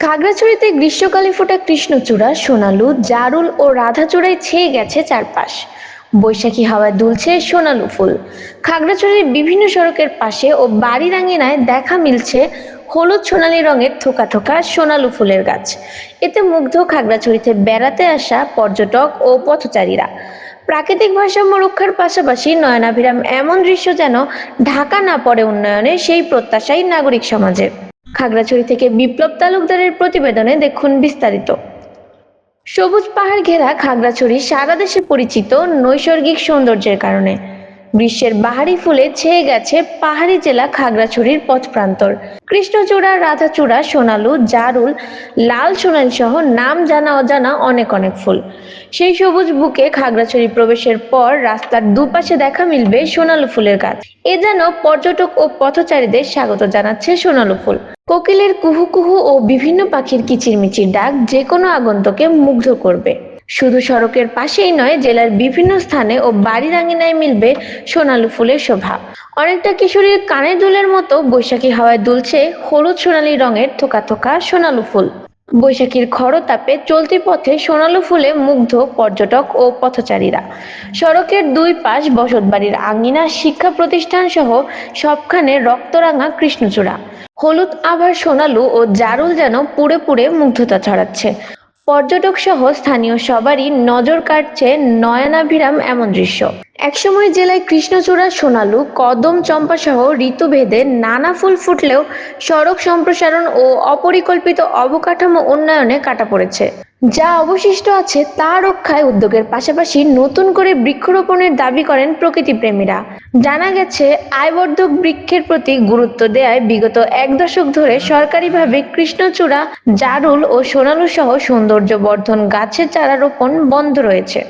খাগড়াছড়িতে গ্রীষ্মকালে ফোটা কৃষ্ণচূড়া, সোনালু, জারুল ও রাধাচূড়ায় ছেয়ে গেছে চারপাশ। বৈশাখী হাওয়ায় দুলছে সোনালু ফুল। খাগড়াছড়ির বিভিন্ন সড়কের পাশে ও বাড়ির আঙিনায় দেখা মিলছে হলুদ সোনালী রঙের থোকা থোকা সোনালু ফুলের গাছ। এতে মুগ্ধ খাগড়াছড়িতে বেড়াতে আসা পর্যটক ও পথচারীরা। প্রাকৃতিক ভারসাম্য রক্ষার পাশাপাশি নয়নাভিরাম এমন দৃশ্য যেন ঢাকা না পড়ে উন্নয়নে সেই প্রত্যাশাই নাগরিক সমাজের। খাগড়াছড়ি থেকে বিপ্লব তালুকদারের প্রতিবেদনে দেখুন বিস্তারিত। সবুজ পাহাড় ঘেরা খাগড়াছড়ি সারা দেশে পরিচিত নৈসর্গিক সৌন্দর্যের কারণে। গ্রীষ্মের বাহারি ফুলে ছেয়ে গেছে পাহাড়ি জেলা খাগড়াছড়ির পথ প্রান্তর। কৃষ্ণচূড়া, রাধাচূড়া, সোনালু, জারুল, লাল সোনালি সহ নাম জানা অজানা অনেক অনেক ফুল। সেই সবুজ বুকে খাগড়াছড়ি প্রবেশের পর রাস্তার দুপাশে দেখা মিলবে সোনালু ফুলের গাছ। এ যেন পর্যটক ও পথচারীদের স্বাগত জানাচ্ছে সোনালু ফুল। কোকিলের কুহু কুহু ও বিভিন্ন পাখির কিচিরমিচির ডাক যে কোনো আগন্তকে মুগ্ধ করবে। শুধু সড়কের পাশেই নয়, জেলার বিভিন্ন স্থানে ও বাড়ির আঙিনায় মিলবে সোনালু ফুলের শোভা। অনেকটা কিশোরীর কানের দুলের মতো বৈশাখী হাওয়ায় দুলছে হলুদ সোনালী রঙের থোকা থোকা সোনালু ফুল। বৈশাখীর খরতাপে চলতি পথে সোনালু ফুলে মুগ্ধ পর্যটক ও পথচারীরা। সড়কের দুই পাশ বসতবাড়ির আঙিনা শিক্ষা প্রতিষ্ঠান সহ সবখানে রক্তরাঙা কৃষ্ণচূড়া। হলুদ আভার সোনালু ও জারুল যেন পুড়ে পুড়ে মুগ্ধতা ছড়াচ্ছে। পর্যটক সহ স্থানীয় সবারই নজর কাটছে নয়নাভিরাম এমন দৃশ্য। একসময় জেলায় কৃষ্ণচূড়া, সোনালু, কদম চম্পা সহ ঋতুভেদে নানা ফুল ফুটলেও সড়ক সম্প্রসারণ ও অপরিকল্পিত অবকাঠামো উন্নয়নে কাটা পড়েছে। যা অবশিষ্ট আছে তা রক্ষায় উদ্যোগের পাশাপাশি নতুন করে বৃক্ষরোপণের দাবি করেন প্রকৃতিপ্রেমীরা জানা গেছে, আয়বর্ধক বৃক্ষের প্রতি গুরুত্ব দেয় বিগত এক দশক ধরে সরকারিভাবে কৃষ্ণচূড়া, জারুল ও সোনালু সহ সৌন্দর্য বর্ধন গাছের চারা রোপণ বন্ধ রয়েছে।